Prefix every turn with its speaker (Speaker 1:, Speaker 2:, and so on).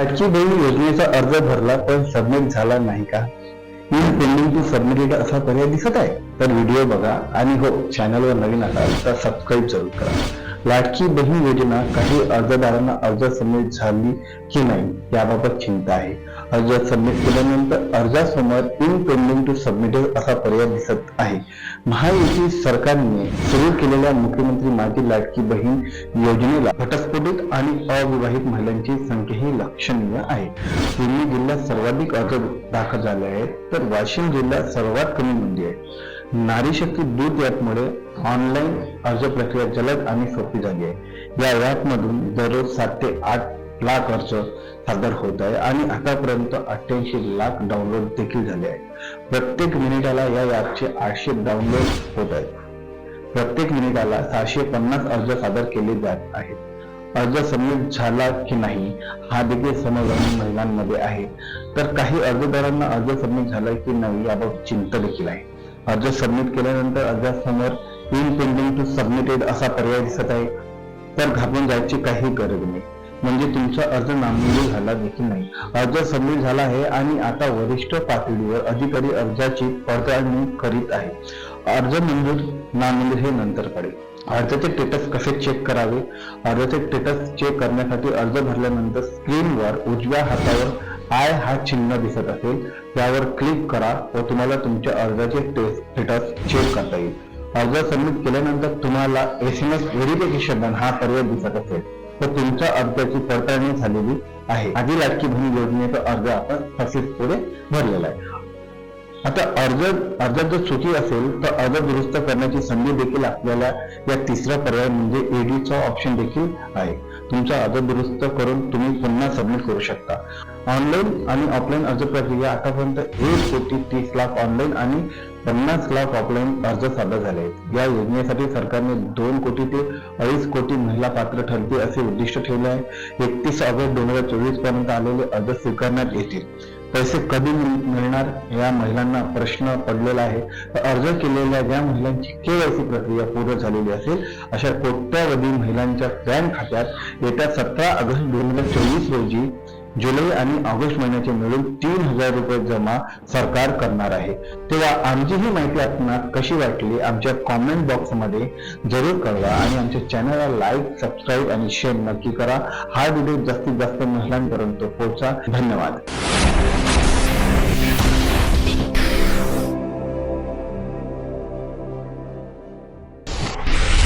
Speaker 1: आजची बहीण योजनेचा अर्ज भरला पण सबमिट झाला नाही का? इन पेंडिंग टू सबमिटेड असा पर्याय दिसत आहे. तर व्हिडिओ बघा आणि हो चॅनलवर नवीन असाल तर सबस्क्राईब जरूर करा. लाडकी बहीण योजना काही अर्जदारांना अर्ज सबमिट झाली की नाही याबाबत चिंता आहे. अर्ज सबमिट केल्यानंतर अर्जासमोर इन पेंडिंग टू सबमिटेड असा पर्याय दिसत आहे. महायुती सरकारने सुरू केलेल्या मुख्यमंत्री माझी लाडकी बहीण योजनेला घटस्फोटित आणि अविवाहित महिलांची संख्याही लक्षणीय आहे. पूर्वी जिल्ह्यात सर्वाधिक अर्ज दाखल झाले आहेत तर वाशिम जिल्ह्यात सर्वात कमी म्हणजे आहे नारी शक्ती दूत ॲपमुळे ऑनलाईन अर्ज प्रक्रिया जलद आणि सोपी झाली आहे. या ॲपमधून दररोज सात ते आठ लाख अर्ज सादर होत आहे आणि आतापर्यंत अठ्ठ्याऐंशी लाख डाउनलोड देखील झाले आहेत. प्रत्येक मिनिटाला या ॲपचे आठशे डाउनलोड होत आहेत. प्रत्येक मिनिटाला सहाशे पन्नास अर्ज सादर केले जात आहेत. अर्ज सबमिट झाला की नाही हा देखील समाधान महिलांमध्ये आहे. तर काही अर्जदारांना अर्ज सबमिट झाला की नाही याबाबत चिंता देखील आहे. अर्ज सबमिट केल्यानंतर अर्जासमोर इन पेंडिंग टू सबमिटेड असा पर्याय दिसत आहे. तर घाबरून जायची काही गरज नाही. म्हणजे तुमचा अर्ज नामंजूर झाला देखील नाही. अर्ज सबमिट झाला आहे आणि आता वरिष्ठ पातळीवर अधिकारी अर्जाची पडताळणी करीत आहे अर्ज मंजूर नामंजूर हे नंतर पडेल. अर्जाचे स्टेटस कसे चेक करावे? अर्जाचे स्टेटस चेक करण्यासाठी अर्ज भरल्यानंतर स्क्रीनवर उजव्या हातावर आय हा चिन्ह दिसत असेल त्यावर क्लिक करा व तुम्हाला तुमच्या अर्जाचे स्टेटस चेक करता येईल. अर्ज सबमिट केल्यानंतर तुम्हाला एस एम एस व्हेरिफिकेशन हा पर्याय दिसत असेल. तर तुमच्या अर्जाची पडताळणी झालेली आहे. आधी लाटकी भूमी योजनेचा अर्ज आपण सक्सेसफुली भरलेला आहे. आता अर्ज अर्जात जर चुकी असेल तर अर्ज दुरुस्त करण्याची संधी देखील आपल्याला या तिसरा पर्याय म्हणजे एडीचा ऑप्शन देखील आहे. तुमचा अर्ज दुरुस्त करून तुम्ही पुन्हा सबमिट करू शकता. ऑनलाईन आणि ऑफलाईन अर्ज प्रक्रिया आतापर्यंत एक कोटी तीस लाख ऑनलाईन आणि पन्नास लाख ऑफलाईन अर्ज सादर झाले आहेत. या योजनेसाठी सरकारने दोन कोटी ते अडीच कोटी महिला पात्र ठरतील असे उद्दिष्ट ठेवले आहे. एकतीस ऑगस्ट दोन हजार चोवीसपर्यंत आलेले अर्ज स्वीकारण्यात येतील. पैसे कधी मिळणार? या महिलांना प्रश्न पडलेला आहे. अर्ज केलेल्या ज्या महिलांची केवायसी प्रक्रिया पूर्ण झालेली असेल अशा कोट्यावधी महिलांच्या बँक खात्यात येत्या सतरा ऑगस्ट दोन हजार चोवीस रोजी जुलै आणि ऑगस्ट महिन्याचे मिळून तीन हजार रुपये जमा सरकार करणार आहे. तेव्हा आमची ही माहिती आपणास कशी वाटली आमच्या कॉमेंट बॉक्समध्ये जरूर कळवा आणि आमच्या चॅनलला लाईक सबस्क्राईब आणि शेअर नक्की करा. हा व्हिडिओ जास्तीत जास्त महिलांपर्यंत पोहोचा. धन्यवाद.